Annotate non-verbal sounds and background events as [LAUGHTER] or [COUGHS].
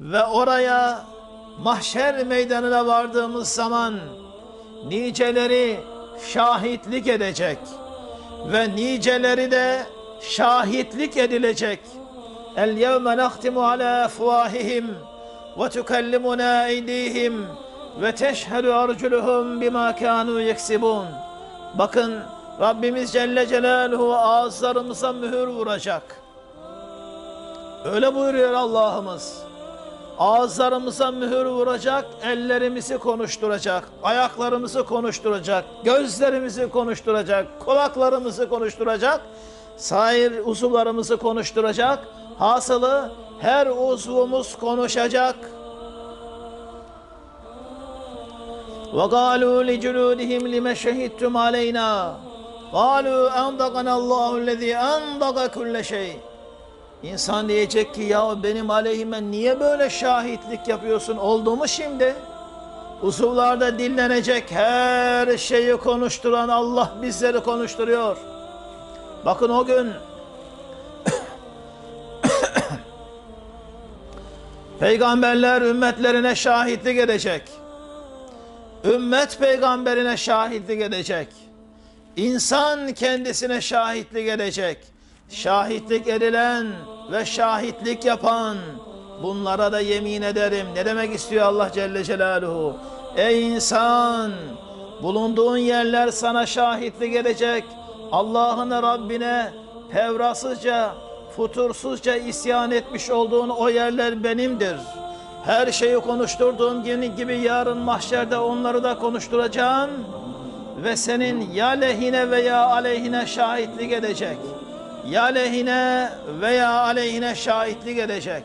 Ve oraya mahşer meydanına vardığımız zaman niceleri şahitlik edecek ve niceleri de şahitlik edilecek. El yevme nahtimu ala afwahihim ve tukellimuna eydihim ve teşhedü arculuhum bima kanu yeksibun. Bakın Rabbimiz Celle Celaluhu ağızlarımıza mühür vuracak. Öyle buyuruyor Allah'ımız. Ağızlarımıza mühür vuracak, ellerimizi konuşturacak, ayaklarımızı konuşturacak, gözlerimizi konuşturacak, kulaklarımızı konuşturacak, sair uzuvlarımızı konuşturacak. Hasılı her uzvumuz konuşacak. وقالوا لجلودهم لما شهدتم علينا قالوا أنطقنا الله الذي أنطق كل شيء İnsan diyecek ki ya benim aleyhime niye böyle şahitlik yapıyorsun? Oldu mu şimdi? Uzuvlarda dinlenecek her şeyi konuşturan Allah bizleri konuşturuyor. Bakın o gün [COUGHS] peygamberler ümmetlerine şahitlik edecek. Ümmet peygamberine şahitlik edecek. İnsan kendisine şahitlik edecek. Şahitlik edilen ve şahitlik yapan bunlara da yemin ederim. Ne demek istiyor Allah Celle Celaluhu? Ey insan! Bulunduğun yerler sana şahitlik edecek. Allah'ına Rabbine pevrasızca, futursuzca isyan etmiş olduğun o yerler benimdir. Her şeyi konuşturduğum gibi, gibi yarın mahşerde onları da konuşturacağım ve senin ya lehine veya aleyhine şahitlik edecek. Ya lehine veya aleyhine şahitlik edecek.